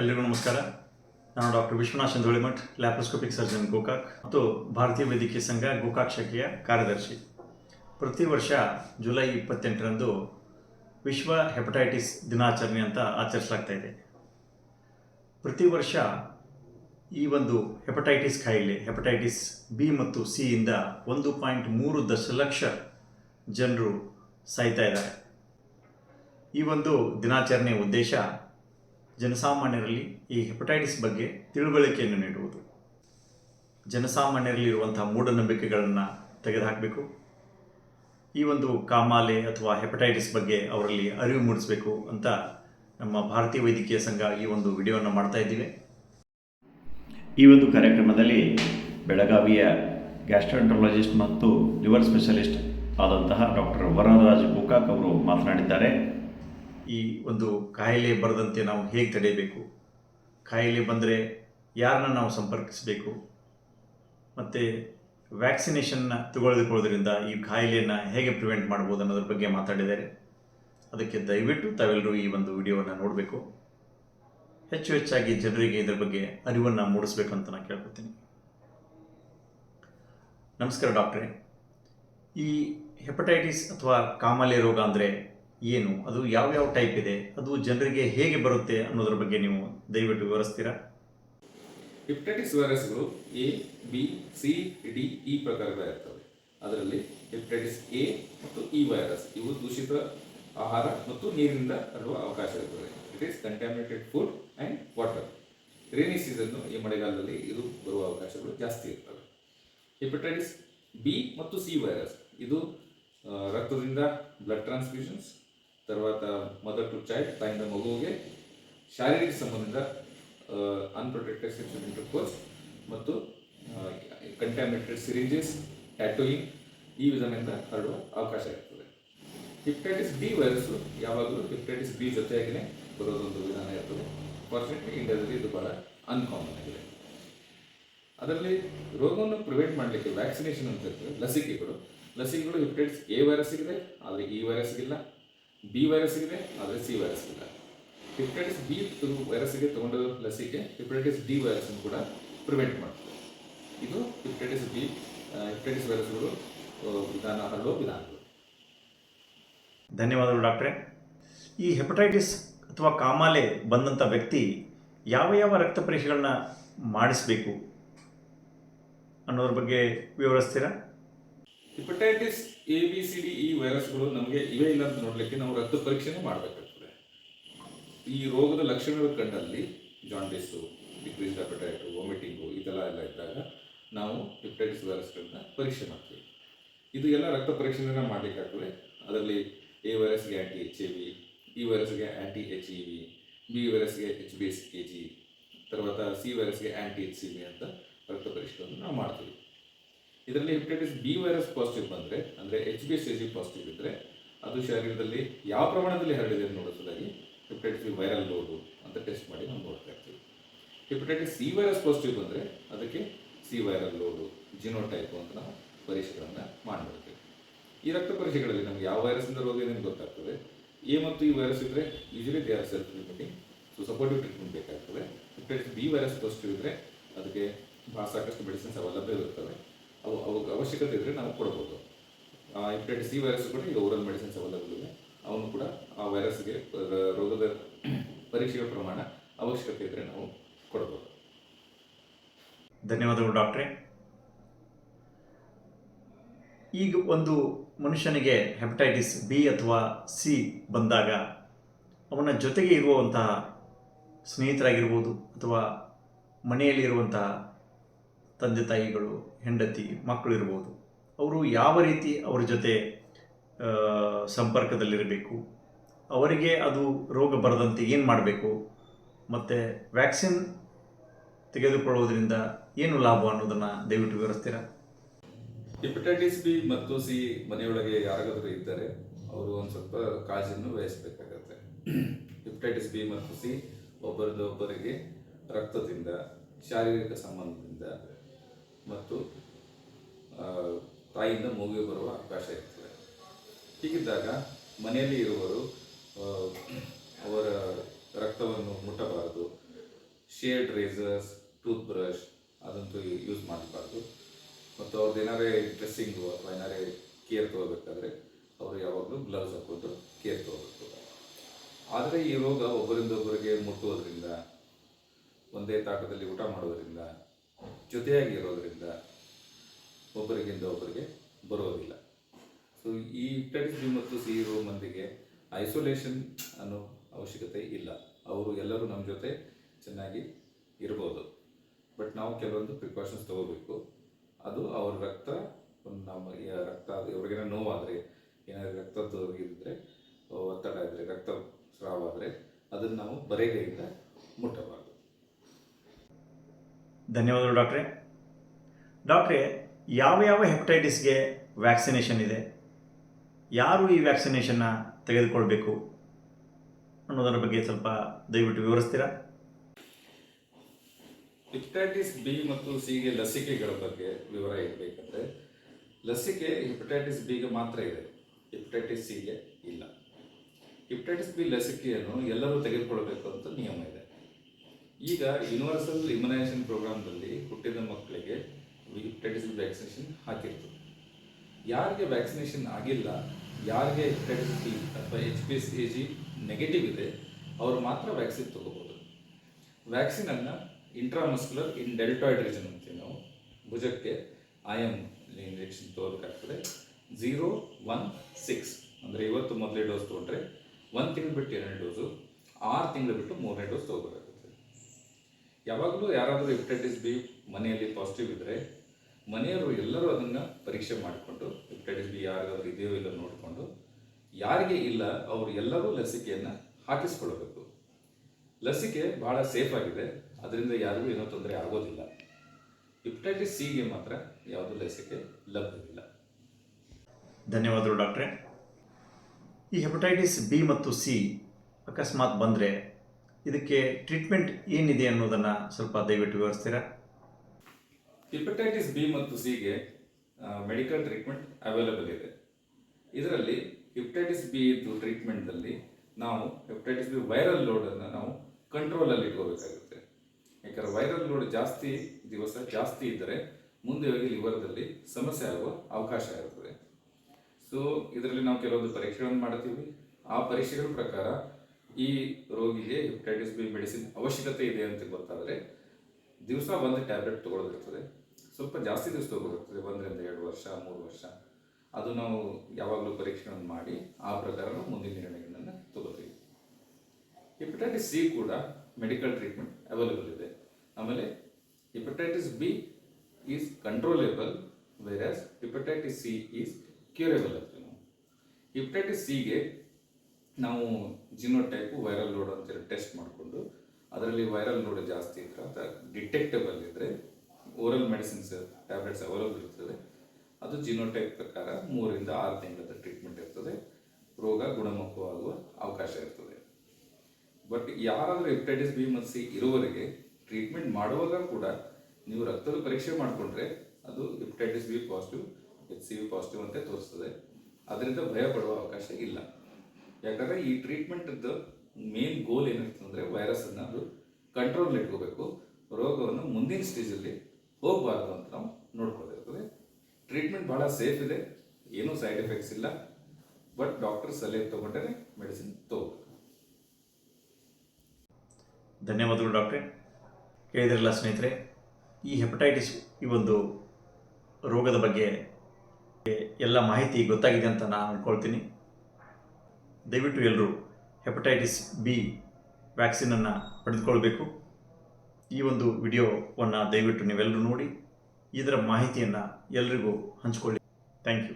ಎಲ್ರಿಗೂ ನಮಸ್ಕಾರ. ನಾನು doctor Vishwanath Chandolimath, laparoscopic surgeon Gokak ಮತ್ತು ಭಾರತೀಯ ವೈದ್ಯಕೀಯ ಸಂಘ ಗೋಕಾಕ್ ಶಾಖೆಯ ಕಾರ್ಯದರ್ಶಿ. ಪ್ರತಿ ವರ್ಷ ಜುಲೈ ಇಪ್ಪತ್ತೆಂಟರಂದು ವಿಶ್ವ ಹೆಪಟೈಟಿಸ್ ದಿನಾಚರಣೆ ಅಂತ ಆಚರಿಸಲಾಗ್ತಾ ಇದೆ. ಪ್ರತಿ ವರ್ಷ ಈ ಒಂದು ಹೆಪಟೈಟಿಸ್ ಕಾಯಿಲೆ ಹೆಪಟೈಟಿಸ್ ಬಿ ಮತ್ತು ಸಿ ಇಂದ ಒಂದು ಪಾಯಿಂಟ್ ಮೂರು ದಶಲಕ್ಷ ಜನರು ಸಾಯ್ತಾ ಇದ್ದಾರೆ. ಈ ಒಂದು ದಿನಾಚರಣೆಯ ಉದ್ದೇಶ ಜನಸಾಮಾನ್ಯರಲ್ಲಿ ಈ ಹೆಪಟೈಟಿಸ್ ಬಗ್ಗೆ ತಿಳುವಳಿಕೆಯನ್ನು ನೀಡುವುದು. ಜನಸಾಮಾನ್ಯರಲ್ಲಿರುವಂತಹ ಮೂಢನಂಬಿಕೆಗಳನ್ನು ತೆಗೆದುಹಾಕಬೇಕು. ಈ ಒಂದು ಕಾಮಾಲೆ ಅಥವಾ ಹೆಪಟೈಟಿಸ್ ಬಗ್ಗೆ ಅವರಲ್ಲಿ ಅರಿವು ಮೂಡಿಸಬೇಕು ಅಂತ ನಮ್ಮ ಭಾರತೀಯ ವೈದ್ಯಕೀಯ ಸಂಘ ಈ ಒಂದು ವಿಡಿಯೋವನ್ನು ಮಾಡ್ತಾ ಇದ್ದೀವಿ. ಈ ಒಂದು ಕಾರ್ಯಕ್ರಮದಲ್ಲಿ ಬೆಳಗಾವಿಯ ಗ್ಯಾಸ್ಟ್ರೆಂಟ್ರಾಲಜಿಸ್ಟ್ ಮತ್ತು ಲಿವರ್ ಸ್ಪೆಷಲಿಸ್ಟ್ ಆದಂತಹ ಡಾಕ್ಟರ್ ವರದರಾಜ್ ಗೋಕಾಕ್ ಅವರು ಮಾತನಾಡಿದ್ದಾರೆ. ಈ ಒಂದು ಕಾಯಿಲೆ ಬರದಂತೆ ನಾವು ಹೇಗೆ ತಡೆಯಬೇಕು? ಕಾಯಿಲೆ ಬಂದರೆ ಯಾರನ್ನ ನಾವು ಸಂಪರ್ಕಿಸಬೇಕು? ಮತ್ತು ವ್ಯಾಕ್ಸಿನೇಷನ್ನ ತಗೊಳ್ದುಕೊಳ್ಳೋದ್ರಿಂದ ಈ ಕಾಯಿಲೆಯನ್ನು ಹೇಗೆ ಪ್ರಿವೆಂಟ್ ಮಾಡ್ಬೋದು ಅನ್ನೋದ್ರ ಬಗ್ಗೆ ಮಾತಾಡಿದ್ದಾರೆ. ಅದಕ್ಕೆ ದಯವಿಟ್ಟು ತಾವೆಲ್ಲರೂ ಈ ಒಂದು ವಿಡಿಯೋವನ್ನು ನೋಡಬೇಕು. ಹೆಚ್ಚು ಹೆಚ್ಚಾಗಿ ಜನರಿಗೆ ಇದರ ಬಗ್ಗೆ ಅರಿವನ್ನು ಮೂಡಿಸ್ಬೇಕು ಅಂತ ನಾನು ಕೇಳ್ಕೊತೀನಿ. ನಮಸ್ಕಾರ ಡಾಕ್ಟ್ರೆ. ಈ ಹೆಪಟೈಟಿಸ್ ಅಥವಾ ಕಾಮಾಲೆ ರೋಗ ಅಂದರೆ ಏನು? ಅದು ಯಾವ್ಯಾವ ಟೈಪ್ ಇದೆ? ಅದು ಜನರಿಗೆ ಹೇಗೆ ಬರುತ್ತೆ ಅನ್ನೋದ್ರ ಬಗ್ಗೆ ನೀವು ದಯವಿಟ್ಟು ವಿವರಿಸ್ತೀರಾ? Hepatitis ವೈರಸ್ಗಳು A B C D E ಪ್ರಕಾರದ ಇರ್ತವೆ. ಅದರಲ್ಲಿ ಹೆಪಟೈಟಿಸ್ ಎ ಮತ್ತು ಇ ವೈರಸ್ ಇವು ದೂಷಿತ ಆಹಾರ ಮತ್ತು ನೀರಿನಿಂದ ಹರಡುವ ಅವಕಾಶ ಇರುತ್ತದೆ it is contaminated food and water rainy season ಈ ಮಳೆಗಾಲದಲ್ಲಿ ಇದು ಬರುವ ಅವಕಾಶಗಳು ಜಾಸ್ತಿ ಇರ್ತವೆ. ಹೆಪಟೈಟಿಸ್ ಬಿ ಮತ್ತು ಸಿ ವೈರಸ್ ಇದು ರಕ್ತದಿಂದ ಬ್ಲಡ್ ಟ್ರಾನ್ಸ್ಫ್ಯೂಷನ್ಸ್ తర్వాత ಮದರ್ ಟು ಚೈಲ್ಡ್ ತಾಯಿಂದ ಮಗುವಿಗೆ ಶಾರೀರಿಕ ಸಂಬಂಧದಿಂದ ಅನ್ಪ್ರೊಟೆಕ್ಟೆಡ್ ಸೆಕ್ಷುವಲ್ ಇಂಟರ್ಕೋರ್ಸ್ ಮತ್ತು ಕಂಟ್ಯಾಮಿನೇಟೆಡ್ ಸಿರಿಂಜಸ್ ಟ್ಯಾಟೋಯಿಂಗ್ ಈ ವಿಧಾನದಿಂದ ಹರಡುವ ಅವಕಾಶ ಇರ್ತದೆ ಹಿಪ್ಟೈಟಿಸ್ ಬಿ ವೈರಸ್ಸು ಯಾವಾಗಲೂ ಹಿಪ್ಟೈಟಿಸ್ ಬಿ ಜೊತೆಯಾಗಿಯೇ ಬರೋದೊಂದು ವಿಧಾನ ಇರ್ತದೆ ಫಾರ್ಚುನೇಟ್ಲಿ ಇಂಡಿಯಾದಲ್ಲಿ ಇದು ಬಹಳ ಅನ್ಕಾಮನ್ ಆಗಿದೆ ಅದರಲ್ಲಿ ರೋಗವನ್ನು ಪ್ರಿವೆಂಟ್ ಮಾಡಲಿಕ್ಕೆ ವ್ಯಾಕ್ಸಿನೇಷನ್ ಅಂತ ಇರ್ತದೆ ಲಸಿಕೆಗಳು ಲಸಿಕೆಗಳು ಹಿಪ್ಟೈಟಿಸ್ ಎ ವೈರಸ್ಸಿಗಿದೆ ಆದರೆ ಇ ವೈರಸ್ಗಿಲ್ಲ ಬಿ ವೈರಸ್ ಇದೆ ಆದರೆ ಸಿ ವೈರಸ್ ಇಲ್ಲ. ಹೆಪಟೈಟಿಸ್ ಬಿ ವೈರಸ್ಗೆ ತಗೊಂಡಿರೋ ಲಸಿಕೆ ಹೆಪಟೈಟಿಸ್ ಡಿ ವೈರಸನ್ನು ಕೂಡ ಪ್ರಿವೆಂಟ್ ಮಾಡುತ್ತೆ ಇದು ಹೆಪಟೈಟಿಸ್ ಬಿ ಹೆಪಟೈಟಿಸ್ ವೈರಸ್ಗಳು ವಿಧಾನ, ಹರಡುವ ವಿಧಾನಗಳು. ಧನ್ಯವಾದಗಳು ಡಾಕ್ಟ್ರೆ. ಈ ಹೆಪಟೈಟಿಸ್ ಅಥವಾ ಕಾಮಾಲೆ ಬಂದಂಥ ವ್ಯಕ್ತಿ ಯಾವ ಯಾವ ರಕ್ತ ಪರೀಕ್ಷೆಗಳನ್ನ ಮಾಡಿಸಬೇಕು ಅನ್ನೋದ್ರ ಬಗ್ಗೆ ವಿವರಿಸ್ತೀರಾ? hepatitis A B C D ಈ ವೈರಸ್ಗಳು ನಮಗೆ ಇವೆ ಇಲ್ಲ ಅಂತ ನೋಡಲಿಕ್ಕೆ ನಾವು ರಕ್ತ ಪರೀಕ್ಷೆನೇ ಮಾಡಬೇಕಾಗ್ತದೆ ಈ ರೋಗದ ಲಕ್ಷಣಗಳು ಕಂಡಲ್ಲಿ ಜಾಂಡಿಸು ಡಿಕ್ರೀಸ್ ಅಪಟೈಟು ವಾಮಿಟಿಂಗು ಇದೆಲ್ಲ ಎಲ್ಲ ಇದ್ದಾಗ ನಾವು ಹಿಪಟೈಟಿಸ್ ವೈರಸ್ಗಳನ್ನ ಪರೀಕ್ಷೆ ಮಾಡ್ತೀವಿ ಇದು ಎಲ್ಲ ರಕ್ತ ಪರೀಕ್ಷೆನ ಮಾಡಲಿಕ್ಕಾಗ್ತದೆ ಅದರಲ್ಲಿ A ವೈರಸ್ಗೆ anti H A V E ವೈರಸ್ಗೆ anti H E V B ವೈರಸ್ಗೆ H B S K G తర్వాత ಸಿ ವೈರಸ್ಗೆ ಆ್ಯಂಟಿ ಎಚ್ ಸಿ ವಿ ಅಂತ ರಕ್ತ ಪರೀಕ್ಷೆಗಳನ್ನು ನಾವು ಮಾಡ್ತೀವಿ ಇದರಲ್ಲಿ ಹೆಪಟೈಟಿಸ್ ಬಿ ವೈರಸ್ ಪಾಸಿಟಿವ್ ಬಂದರೆ, ಅಂದರೆ H B S G positive ಇದ್ದರೆ ಅದು ಶರೀರದಲ್ಲಿ ಯಾವ ಪ್ರಮಾಣದಲ್ಲಿ ಹರಡಿದೆ ಅಂತ ನೋಡೋದಾಗಿ ಹೆಪಟೈಟಿಸ್ ಬಿ ವೈರಲ್ ಲೋಡು ಅಂತ ಟೆಸ್ಟ್ ಮಾಡಿ ನಾವು ನೋಡ್ತಾ ಇರ್ತೀವಿ. ಹೆಪಟೈಟಿಸ್ ಸಿ ವೈರಸ್ ಪಾಸಿಟಿವ್ ಬಂದರೆ ಅದಕ್ಕೆ ಸಿ ವೈರಲ್ ಲೋಡು ಜಿನೋಟೈಪು ಅಂತ ನಾವು ಪರೀಕ್ಷೆಗಳನ್ನು ಮಾಡಿಬಿಡ್ತೀವಿ. ಈ ರಕ್ತ ಪರೀಕ್ಷೆಗಳಲ್ಲಿ ನಮ್ಗೆ ಯಾವ ವೈರಸ್ನಿಂದ ರೋಗ ಇದೆ ಅಂತ ಗೊತ್ತಾಗ್ತದೆ. ಎ ಮತ್ತು ಈ ವೈರಸ್ ಇದ್ದರೆ usually they are self limiting so supportive treatment ಬೇಕಾಗ್ತದೆ. ಹೆಪಟೈಟಿಸ್ ಬಿ ವೈರಸ್ ಪಾಸಿಟಿವ್ ಇದ್ದರೆ ಅದಕ್ಕೆ ಭಾಳ ಸಾಕಷ್ಟು ಮೆಡಿಸಿನ್ಸ್ ಅವಲಭ್ಯವಿರ್ತವೆ ಅವು ಅವು ಅವಶ್ಯಕತೆ ಇದ್ದರೆ ನಾವು ಕೊಡ್ಬೋದು ಹೆಪಟೈಟಿಸ್ ಸಿ ವೈರಸ್ ಕೂಡ ಈಗ ಓರಲ್ ಮೆಡಿಸಿನ್ಸ್ ಅವೈಲಬಲ್ ಇದೆ. ಅವನು ಕೂಡ ಆ ವೈರಸ್ಗೆ ರೋಗದ ಪರೀಕ್ಷೆಯ ಪ್ರಮಾಣ ಅವಶ್ಯಕತೆ ಇದ್ದರೆ ನಾವು ಕೊಡ್ಬೋದು ಧನ್ಯವಾದಗಳು ಡಾಕ್ಟ್ರೆ. ಈಗ ಒಂದು ಮನುಷ್ಯನಿಗೆ ಹೆಪಟೈಟಿಸ್ ಬಿ ಅಥವಾ ಸಿ ಬಂದಾಗ ಅವನ ಜೊತೆಗೆ ಇರುವಂತಹ ಸ್ನೇಹಿತರಾಗಿರ್ಬೋದು ಅಥವಾ ಮನೆಯಲ್ಲಿ ಇರುವಂತಹ ತಂದೆ ತಾಯಿಗಳು, ಹೆಂಡತಿ ಮಕ್ಕಳು ಇರ್ಬೋದು. ಅವರು ಯಾವ ರೀತಿ ಅವರ ಜೊತೆ ಸಂಪರ್ಕದಲ್ಲಿರಬೇಕು? ಅವರಿಗೆ ಅದು ರೋಗ ಬರದಂತೆ ಏನು ಮಾಡಬೇಕು? ಮತ್ತು ವ್ಯಾಕ್ಸಿನ್ ತೆಗೆದುಕೊಳ್ಳುವುದರಿಂದ ಏನು ಲಾಭ ಅನ್ನೋದನ್ನು ದಯವಿಟ್ಟು ವಿವರಿಸ್ತೀರಾ? ಹೆಪಟೈಟಿಸ್ ಬಿ ಮತ್ತು ಸಿ ಮನೆಯೊಳಗೆ ಯಾರಾದರೂ ಇದ್ದರೆ ಅವರು ಒಂದು ಸ್ವಲ್ಪ ಕಾಳಜಿಯನ್ನು ವಹಿಸಬೇಕಾಗತ್ತೆ. ಹೆಪಟೈಟಿಸ್ ಬಿ ಮತ್ತು ಸಿ ಒಬ್ಬರಿಂದ ಒಬ್ಬರಿಗೆ ರಕ್ತದಿಂದ, ಶಾರೀರಿಕ ಸಂಬಂಧದಿಂದ ಮತ್ತು ತಾಯಿಯಿಂದ ಮಗುವಿಗೆ ಬರುವ ಅವಕಾಶ ಇರ್ತದೆ. ಹೀಗಿದ್ದಾಗ ಮನೆಯಲ್ಲಿ ಇರುವವರು ಅವರ ರಕ್ತವನ್ನು ಮುಟ್ಟಬಾರದು. ಶೇಡ್ ರೇಸರ್ಸ್ ಟೂತ್ ಬ್ರಷ್ ಅದಂತೂ ಯೂಸ್ ಮಾಡಬಾರ್ದು. ಮತ್ತು ಅವ್ರದ್ದು ಏನಾರೇ ಡ್ರೆಸ್ಸಿಂಗು ಅಥವಾ ಏನಾರೇ ಕೇರ್ ತಗೋಬೇಕಾದ್ರೆ ಅವರು ಯಾವಾಗಲೂ ಗ್ಲೌಸ್ ಹಾಕೊಂಡು ಕೇರ್ ತಗೋಬೇಕು. ಆದರೆ ಈ ರೋಗ ಒಬ್ಬರಿಂದ ಒಬ್ಬರಿಗೆ ಮುಟ್ಟುವುದರಿಂದ, ಒಂದೇ ತಾಟದಲ್ಲಿ ಊಟ ಮಾಡೋದರಿಂದ ಜೊತೆಯಾಗಿ ಒಬ್ಬರಿಗಿಂತ ಒಬ್ಬರಿಗೆ ಬರೋದಿಲ್ಲ. ಸೊ ಈ ಹೆಪಟೈಟಿಸ್ ಬಿ ಮತ್ತು ಸಿ ಇರೋ ಮಂದಿಗೆ ಐಸೋಲೇಷನ್ ಅನ್ನೋ ಅವಶ್ಯಕತೆ ಇಲ್ಲ. ಅವರು ಎಲ್ಲರೂ ನಮ್ಮ ಜೊತೆ ಚೆನ್ನಾಗಿ ಇರ್ಬೋದು. ಬಟ್ ನಾವು ಕೆಲವೊಂದು ಪ್ರಿಕಾಷನ್ಸ್ ತಗೋಬೇಕು. ಅದು ಅವ್ರ ರಕ್ತ, ನಮ್ಮ ರಕ್ತ ಇವ್ರಿಗೇನೋ ನೋವಾದರೆ, ಏನಾದರೂ ರಕ್ತದ್ದು ಇದ್ದರೆ ಒತ್ತಡ ಇದ್ದರೆ ರಕ್ತ ಸ್ರಾವ ಆದರೆ, ಅದನ್ನು ನಾವು ಬರೆಗೈಯಿಂದ ಮುಟ್ಟಬಾರ್ದು ಧನ್ಯವಾದಗಳು ಡಾಕ್ಟ್ರೆ. ಡಾಕ್ಟ್ರೆ, ಯಾವ ಯಾವ ಹೆಪಟೈಟಿಸ್ಗೆ ವ್ಯಾಕ್ಸಿನೇಷನ್ ಇದೆ? ಯಾರು ಈ ವ್ಯಾಕ್ಸಿನೇಷನ್ನ ತೆಗೆದುಕೊಳ್ಬೇಕು? ಅನ್ನೋದರ ಬಗ್ಗೆ ಸ್ವಲ್ಪ ದಯವಿಟ್ಟು ವಿವರಿಸ್ತೀರಾ? ಹೆಪಟೈಟಿಸ್ ಬಿ ಮತ್ತು ಸಿಗೆ ಲಸಿಕೆಗಳ ಬಗ್ಗೆ ವಿವರ ಇರಬೇಕಂದ್ರೆ, ಲಸಿಕೆ ಹೆಪಟೈಟಿಸ್ ಬಿಗೆ ಮಾತ್ರ ಇದೆ. ಹೆಪಟೈಟಿಸ್ ಸಿಗೆ ಇಲ್ಲ. ಹೆಪಟೈಟಿಸ್ ಬಿ ಲಸಿಕೆಯನ್ನು ಎಲ್ಲರೂ ತೆಗೆದುಕೊಳ್ಬೇಕು ಅಂತ ನಿಯಮ ಇದೆ. ಈಗ ಯೂನಿವರ್ಸಲ್ ಇಮ್ಯುನೈಸೇಷನ್ ಪ್ರೋಗ್ರಾಮ್ದಲ್ಲಿ ಹುಟ್ಟಿದ ಮಕ್ಕಳಿಗೆ ಹೆಪಟೈಟಿಸ್ ಬಿ ವ್ಯಾಕ್ಸಿನೇಷನ್ ಹಾಕಿರ್ತದೆ. ಯಾರಿಗೆ ವ್ಯಾಕ್ಸಿನೇಷನ್ ಆಗಿಲ್ಲ, ಯಾರಿಗೆ ಹೆಪಟೈಟಿಸ್ ಬಿ ಅಥವಾ H P C G negative ಇದೆ, ಅವರು ಮಾತ್ರ ವ್ಯಾಕ್ಸಿನ್ ತಗೋಬೋದು. ವ್ಯಾಕ್ಸಿನ್ ಅನ್ನ ಇಂಟ್ರಾಮಸ್ಕ್ಯುಲರ್ ಇನ್ ಡೆಲ್ಟಾಯ್ಡ್ ರೀಜನ್ ಅಂತೀವಿ ನಾವು. ಭುಜಕ್ಕೆ ಐ ಎಂ ಇಂಜೆಕ್ಷನ್ ತಗೋಬೇಕಾಗ್ತದೆ ಝೀರೋ ಒನ್ ಸಿಕ್ಸ್ ಅಂದರೆ ಇವತ್ತು ಮೊದಲೇ ಡೋಸ್ ತೊಗೊಂಡ್ರೆ, ಒಂದು ತಿಂಗಳು ಬಿಟ್ಟು ಎರಡನೇ ಡೋಸು ಆರು ತಿಂಗಳು ಬಿಟ್ಟು ಮೂರನೇ ಡೋಸ್ ತಗೋಬೇಕಾಗುತ್ತೆ ಯಾವಾಗಲೂ ಯಾರಾದರೂ ಹೆಪಟೈಟಿಸ್ ಬಿ ಮನೆಯಲ್ಲಿ ಪಾಸಿಟಿವ್ ಇದ್ದರೆ ಮನೆಯವರು ಎಲ್ಲರೂ ಅದನ್ನು ಪರೀಕ್ಷೆ ಮಾಡಿಕೊಂಡು ಹೆಪಟೈಟಿಸ್ ಬಿ ಯಾರಿಗಾದ್ರೂ ಇದೆಯೋ ಇಲ್ಲ ನೋಡಿಕೊಂಡು ಯಾರಿಗೆ ಇಲ್ಲ ಅವರು ಎಲ್ಲರೂ ಲಸಿಕೆಯನ್ನು ಹಾಕಿಸ್ಕೊಳ್ಬೇಕು ಲಸಿಕೆ ಬಹಳ ಸೇಫ್ ಆಗಿದೆ. ಅದರಿಂದ ಯಾರಿಗೂ ಏನೋ ತೊಂದರೆ ಆಗೋದಿಲ್ಲ. ಹೆಪಟೈಟಿಸ್ ಸಿಗೆ ಮಾತ್ರ ಯಾವುದೂ ಲಸಿಕೆ ಲಭ್ಯವಿಲ್ಲ. ಧನ್ಯವಾದಗಳು ಡಾಕ್ಟ್ರೆ. ಈ ಹೆಪಟೈಟಿಸ್ ಬಿ ಮತ್ತು ಸಿ ಅಕಸ್ಮಾತ್ ಬಂದರೆ ಇದಕ್ಕೆ ಟ್ರೀಟ್ಮೆಂಟ್ ಏನಿದೆ ಅನ್ನೋದನ್ನು ಸ್ವಲ್ಪ ದಯವಿಟ್ಟು ವಿವರಿಸ್ತೀರಾ? ಹಿಪಟೈಟಿಸ್ ಬಿ ಮತ್ತು ಸಿಗೆ ಮೆಡಿಕಲ್ ಟ್ರೀಟ್ಮೆಂಟ್ ಅವೈಲಬಲ್ ಇದೆ. ಇದರಲ್ಲಿ ಹೆಪಟೈಟಿಸ್ ಬಿ ಇದ್ದು ಟ್ರೀಟ್ಮೆಂಟಲ್ಲಿ ನಾವು ಹೆಪಟೈಟಿಸ್ ಬಿ ವೈರಲ್ ಲೋಡನ್ನು ನಾವು ಕಂಟ್ರೋಲಲ್ಲಿ ಇಟ್ಕೋಬೇಕಾಗುತ್ತೆ. ಯಾಕಂದ್ರೆ ವೈರಲ್ ಲೋಡ್ ಜಾಸ್ತಿ ದಿವಸ ಜಾಸ್ತಿ ಇದ್ದರೆ ಮುಂದೆ ಹೋಗಿ ಲಿವರ್ದಲ್ಲಿ ಸಮಸ್ಯೆ ಆಗುವ ಅವಕಾಶ ಇರುತ್ತದೆ ಸೊ ಇದರಲ್ಲಿ ನಾವು ಕೆಲವೊಂದು ಪರೀಕ್ಷೆಗಳನ್ನು ಮಾಡ್ತೀವಿ. ಆ ಪರೀಕ್ಷೆಗಳ ಪ್ರಕಾರ ಈ ರೋಗಿಗೆ ಹೆಪಟೈಟಿಸ್ ಬಿ ಮೆಡಿಸಿನ್ ಅವಶ್ಯಕತೆ ಇದೆ ಅಂತ ಗೊತ್ತಾದರೆ ದಿವಸ ಒಂದು ಟ್ಯಾಬ್ಲೆಟ್ ತೊಗೊಳೋದಿರ್ತದೆ. ಸ್ವಲ್ಪ ಜಾಸ್ತಿ ದಿವಸ ತೊಗೊಳೋದಿರ್ತದೆ, ಒಂದರಿಂದ ಎರಡು ವರ್ಷ, ಮೂರು ವರ್ಷ. ಅದು ನಾವು ಯಾವಾಗಲೂ ಪರೀಕ್ಷೆಗಳನ್ನು ಮಾಡಿ ಆ ಪ್ರಕಾರ ಮುಂದಿನ ನಿರ್ಣಯಗಳನ್ನು ತಗೋತೀವಿ. ಹೆಪಟೈಟಿಸ್ ಸಿ ಕೂಡ ಮೆಡಿಕಲ್ ಟ್ರೀಟ್ಮೆಂಟ್ ಅವೈಲೇಬಲ್ ಇದೆ. ಆಮೇಲೆ hepatitis B is controllable virus hepatitis C is curable ಅಂತ ನಾವು ಹೆಪಟೈಟಿಸ್ ಸಿಗೆ ನಾವು ಜಿನೋಟೈಪು ವೈರಲ್ ಲೋಡ್ ಅಂತೇಳಿ ಟೆಸ್ಟ್ ಮಾಡಿಕೊಂಡು ಅದರಲ್ಲಿ ವೈರಲ್ ಲೋಡ್ ಜಾಸ್ತಿ ಇದ್ರೆ ಅಥವಾ ಡಿಟೆಕ್ಟಬಲ್ ಇದ್ದರೆ ಓರಲ್ ಮೆಡಿಸಿನ್ಸ್ ಟ್ಯಾಬ್ಲೆಟ್ಸ್ ಅವೈಲಬಲ್ ಇರ್ತದೆ. ಅದು ಜಿನೋಟೈಪ್ ಪ್ರಕಾರ ಮೂರಿಂದ ಆರು ತಿಂಗಳ ಟ್ರೀಟ್ಮೆಂಟ್ ಇರ್ತದೆ. ರೋಗ ಗುಣಮುಖವಾಗುವ ಅವಕಾಶ ಇರ್ತದೆ. ಬಟ್ ಯಾರಾದರೂ ಹೆಪಟೈಟಿಸ್ ಬಿ ಮತ್ತು ಸಿ ಇರುವವರೆಗೆ ಟ್ರೀಟ್ಮೆಂಟ್ ಮಾಡುವಾಗ ಕೂಡ ನೀವು ರಕ್ತದ ಪರೀಕ್ಷೆ ಮಾಡಿಕೊಂಡ್ರೆ ಅದು hepatitis B positive H C B positive ಅಂತ ತೋರಿಸ್ತದೆ. ಅದರಿಂದ ಭಯ ಪಡುವ ಅವಕಾಶ ಇಲ್ಲ. ಯಾಕಂದರೆ ಈ ಟ್ರೀಟ್ಮೆಂಟದ್ದು ಮೇನ್ ಗೋಲ್ ಏನಿರ್ತದೆ ವೈರಸ್ ಅನ್ನ ಅದು ಕಂಟ್ರೋಲ್ ಇಟ್ಕೋಬೇಕು. ರೋಗವನ್ನು ಮುಂದಿನ ಸ್ಟೇಜಲ್ಲಿ ಹೋಗಬಾರ್ದು ಅಂತ ನಾವು ನೋಡ್ಕೊಂಡಿರ್ತದೆ ಟ್ರೀಟ್ಮೆಂಟ್ ಭಾಳ ಸೇಫ್ ಇದೆ. ಏನೂ ಸೈಡ್ ಎಫೆಕ್ಟ್ಸ್ ಇಲ್ಲ. ಬಟ್ ಡಾಕ್ಟರ್ ಸಲಹೆ ತಗೊಂಡ್ರೆ ಮೆಡಿಸಿನ್ ತಗೋಬೇಕು. ಧನ್ಯವಾದಗಳು ಡಾಕ್ಟ್ರೆ. ಹೇಳಿದ್ರಲ್ಲ ಸ್ನೇಹಿತರೆ, ಈ ಹೆಪಟೈಟಿಸ್ ಈ ಒಂದು ರೋಗದ ಬಗ್ಗೆ ಎಲ್ಲ ಮಾಹಿತಿ ಗೊತ್ತಾಗಿದೆ ಅಂತ ನಾನು ಅಂದ್ಕೊಳ್ತೀನಿ ದಯವಿಟ್ಟು ಎಲ್ಲರೂ ಹೆಪಟೈಟಿಸ್ ಬಿ ವ್ಯಾಕ್ಸಿನನ್ನು ಪಡೆದುಕೊಳ್ಬೇಕು. ಈ ಒಂದು ವಿಡಿಯೋವನ್ನು ದಯವಿಟ್ಟು ನೀವೆಲ್ಲರೂ ನೋಡಿ, ಇದರ ಮಾಹಿತಿಯನ್ನು ಎಲ್ರಿಗೂ ಹಂಚಿಕೊಳ್ಳಿ. Thank you.